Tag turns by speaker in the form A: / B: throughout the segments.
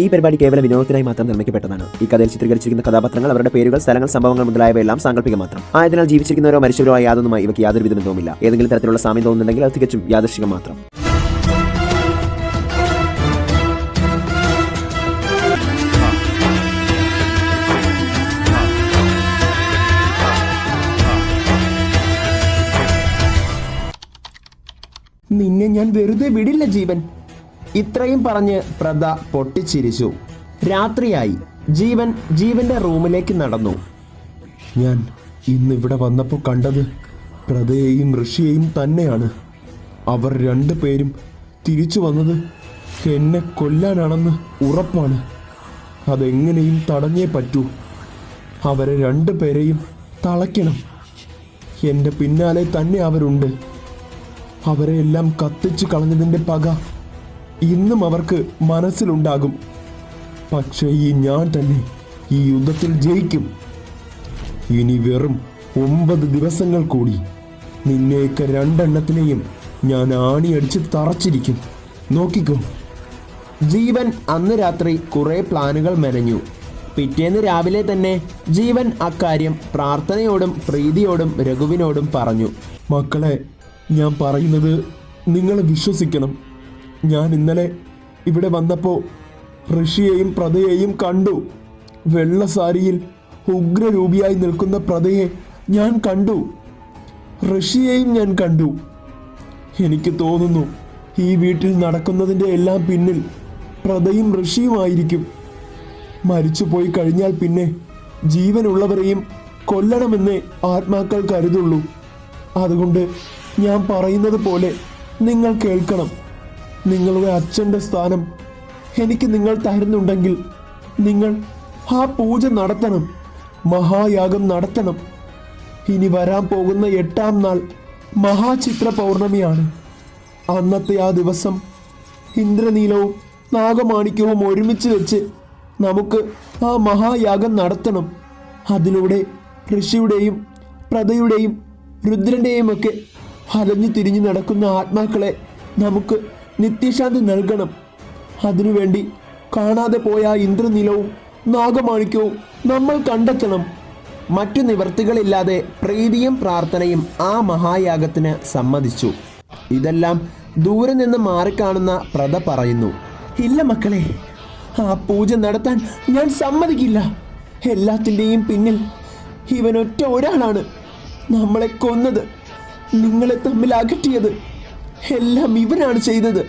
A: ഈ പരിപാടി കേവലം വിനോദത്തിനായി മാത്രം നിർമ്മിക്കപ്പെട്ടതാണ്. ഈ കഥയിൽ ചിത്രീകരിച്ചിരിക്കുന്ന കഥാപാത്രങ്ങൾ അവരുടെ പേരുകൾ സ്ഥലങ്ങൾ സംഭവങ്ങൾ മുതലായവയെല്ലാം സാങ്കല്പിക മാത്രം. ആയതിനാൽ ജീവിച്ചിരിക്കുന്നവരോ മരിച്ചവരോ യാതൊന്നുമായി ഇവയ്ക്ക് യാതൊരു വിധ ബന്ധവുമില്ല. ഏതെങ്കിലും തരത്തിലുള്ള സാമ്യം തോന്നുന്നുണ്ടെങ്കിൽ അത് തികച്ചും യാദൃശികം മാത്രം.
B: നിന്നെ ഞാൻ വെറുതെ വിടില്ല ജീവൻ. ഇത്രയും പറഞ്ഞ് പ്രദ പൊട്ടിച്ചിരിച്ചു. രാത്രിയായി. ജീവൻ ജീവന്റെ റൂമിലേക്ക് നടന്നു. ഞാൻ ഇന്ന് ഇവിടെ വന്നപ്പോൾ കണ്ടത് പ്രദയെയും ഋഷിയെയും തന്നെയാണ്. അവർ രണ്ടു പേരും തിരിച്ചു വന്നത് എന്നെ കൊല്ലാനാണെന്ന് ഉറപ്പാണ്. അതെങ്ങനെയും തടഞ്ഞേ പറ്റൂ. അവരെ രണ്ടു പേരെയും തളയ്ക്കണം. എന്റെ പിന്നാലെ തന്നെ അവരുണ്ട്. അവരെ എല്ലാം കത്തിച്ചു കളഞ്ഞതിന്റെ പക ഇന്നും അവർക്ക് മനസ്സിലുണ്ടാകും. പക്ഷേ ഈ ഞാൻ തന്നെ ഈ യുദ്ധത്തിൽ ജയിക്കും. ഇനി വെറും ഒമ്പത് ദിവസങ്ങൾ കൂടി നിന്നെയൊക്കെ രണ്ടെണ്ണത്തിനെയും ഞാൻ ആണിയടിച്ച് തറച്ചിരിക്കും. നോക്കിക്കോ. ജീവൻ അന്ന് രാത്രി കുറെ പ്ലാനുകൾ മെനഞ്ഞു. പിറ്റേന്ന് രാവിലെ തന്നെ ജീവൻ അക്കാര്യം പ്രാർത്ഥനയോടും പ്രീതിയോടും രഘുവിനോടും പറഞ്ഞു. മക്കളെ ഞാൻ പറയുന്നത് നിങ്ങൾ വിശ്വസിക്കണം. ഞാൻ ഇന്നലെ ഇവിടെ വന്നപ്പോൾ ഋഷിയെയും പ്രതയെയും കണ്ടു. വെള്ള സാരിയിൽ ഉഗ്രരൂപിയായി നിൽക്കുന്ന പ്രതയെ ഞാൻ കണ്ടു. ഋഷിയെയും ഞാൻ കണ്ടു. എനിക്ക് തോന്നുന്നു ഈ വീട്ടിൽ നടക്കുന്നതിന്റെ എല്ലാം പിന്നിൽ പ്രതയും ഋഷിയുമായിരിക്കും. മരിച്ചുപോയി കഴിഞ്ഞാൽ പിന്നെ ജീവനുള്ളവരെയും കൊല്ലണമെന്നേ ആത്മാക്കൾ കരുതുള്ളൂ. അതുകൊണ്ട് ഞാൻ പറയുന്നത് പോലെ നിങ്ങൾ കേൾക്കണം. നിങ്ങളുടെ അച്ഛന്റെ സ്ഥാനം എനിക്ക് നിങ്ങൾ തരുന്നുണ്ടെങ്കിൽ നിങ്ങൾ ആ പൂജ നടത്തണം മഹായാഗം നടത്തണം. ഇനി വരാൻ പോകുന്ന എട്ടാം നാൾ മഹാചിത്ര പൗർണമിയാണ്. അന്നത്തെ ആ ദിവസം ഇന്ദ്രനീലവും നാഗമാണിക്യവും ഒരുമിച്ച് വെച്ച് നമുക്ക് ആ മഹായാഗം നടത്തണം. അതിലൂടെ ഋഷിയുടെയും പ്രതയുടെയും രുദ്രന്റെയും ഒക്കെ അലഞ്ഞു തിരിഞ്ഞു നടക്കുന്ന ആത്മാക്കളെ നമുക്ക് നിത്യശാന്തി നൽകണം. അതിനുവേണ്ടി കാണാതെ പോയ ഇന്ദ്രനിലവും നാഗമാണിക്യവും നമ്മൾ കണ്ടെത്തണം. മറ്റു നിവർത്തികളില്ലാതെ പ്രീതിയും പ്രാർത്ഥനയും ആ മഹായാഗത്തിന് സമ്മതിച്ചു. ഇതെല്ലാം ദൂരെ നിന്ന് മാറിക്കാണുന്ന പ്രത പറയുന്നു. ഇല്ല മക്കളെ ആ പൂജ നടത്താൻ ഞാൻ സമ്മതിക്കില്ല. എല്ലാത്തിന്റെയും പിന്നിൽ ഇവനൊറ്റ ഒരാളാണ് നമ്മളെ കൊന്നത്. നിങ്ങളെ തമ്മിൽ അകറ്റിയത് എല്ലാം ഇവനാണ് ചെയ്തത്.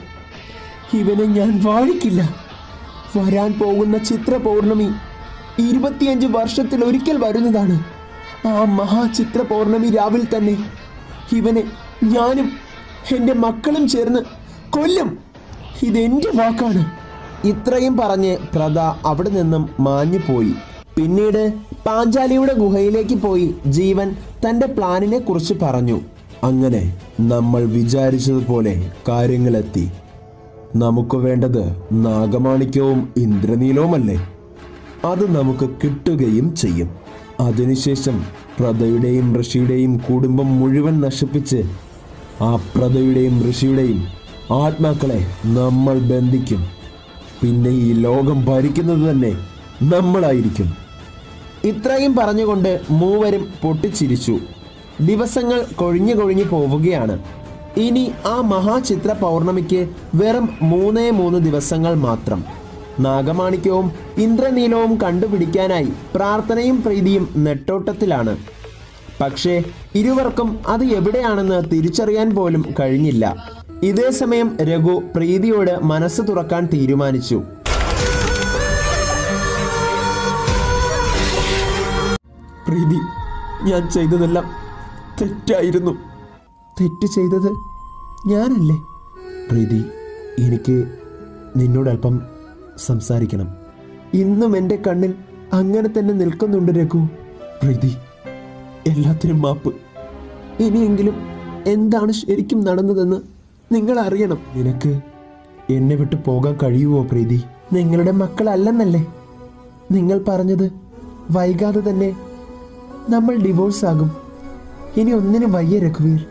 B: ഇവനെ ഞാൻ വാഴിക്കില്ല. വരാൻ പോകുന്ന ചിത്ര പൗർണമി ഇരുപത്തിയഞ്ച് വർഷത്തിൽ ഒരിക്കൽ വരുന്നതാണ്. ആ മഹാചിത്ര പൗർണമി രാവിലെ തന്നെ. ഇവനെ ഞാനും എന്റെ മക്കളും ചേർന്ന് കൊല്ലും. ഇതെന്റെ വാക്കാണ്. ഇത്രയും പറഞ്ഞ് പ്രത അവിടെ നിന്നും മാഞ്ഞു പോയി പിന്നീട് പാഞ്ചാലിയുടെ ഗുഹയിലേക്ക് പോയി ജീവൻ തന്റെ പ്ലാനിനെ കുറിച്ച് പറഞ്ഞു. അങ്ങനെ നമ്മൾ വിചാരിച്ചതുപോലെ കാര്യങ്ങളെത്തി. നമുക്ക് വേണ്ടത് നാഗമാണിക്യവും ഇന്ദ്രനീലവുമല്ലേ? അത് നമുക്ക് കിട്ടുകയും ചെയ്യും. അതിനുശേഷം പ്രതയുടെയും ഋഷിയുടെയും കുടുംബം മുഴുവൻ നശിപ്പിച്ച് ആ പ്രതയുടെയും ഋഷിയുടെയും ആത്മാക്കളെ നമ്മൾ ബന്ധിക്കും. പിന്നെ ഈ ലോകം ഭരിക്കുന്നത് തന്നെ നമ്മളായിരിക്കും. ഇത്രയും പറഞ്ഞുകൊണ്ട് മൂവരും പൊട്ടിച്ചിരിച്ചു. ദിവസങ്ങൾ കൊഴിഞ്ഞു കൊഴിഞ്ഞു പോവുകയാണ്. ഇനി ആ മഹാചിത്ര പൗർണമിക്ക് വെറും മൂന്നേ മൂന്ന് ദിവസങ്ങൾ മാത്രം. നാഗമാണിക്യവും ഇന്ദ്രനീലവും കണ്ടുപിടിക്കാനായി പ്രാർത്ഥനയും പ്രീതിയും നെട്ടോട്ടത്തിലാണ്. പക്ഷേ ഇരുവർക്കും അത് എവിടെയാണെന്ന് തിരിച്ചറിയാൻ പോലും കഴിഞ്ഞില്ല. ഇതേ സമയം രഘു പ്രീതിയോട് മനസ്സ് തുറക്കാൻ തീരുമാനിച്ചു. പ്രീതി ഞാൻ ചെയ്തതെല്ലാം തെറ്റായിരുന്നു. തെറ്റ് ചെയ്തത് ഞാനല്ലേ? പ്രീതി എനിക്ക് നിന്നോട് അല്പം സംസാരിക്കണം. ഇന്നും എന്റെ കണ്ണിൽ അങ്ങനെ തന്നെ നിൽക്കുന്നുണ്ട് രഘു. പ്രീതി എല്ലാത്തിനും മാപ്പ്. ഇനിയെങ്കിലും എന്താണ് ശരിക്കും നടന്നതെന്ന് നിങ്ങൾ അറിയണം നിനക്ക് എന്നെ വിട്ട് പോകാൻ കഴിയുമോ പ്രീതി? നിങ്ങളുടെ മക്കളല്ലെന്നല്ലേ? നിങ്ങൾ പറഞ്ഞത് വൈകാതെ തന്നെ നമ്മൾ ഡിവോഴ്സ് ആകും Yeni onları vaya recubrir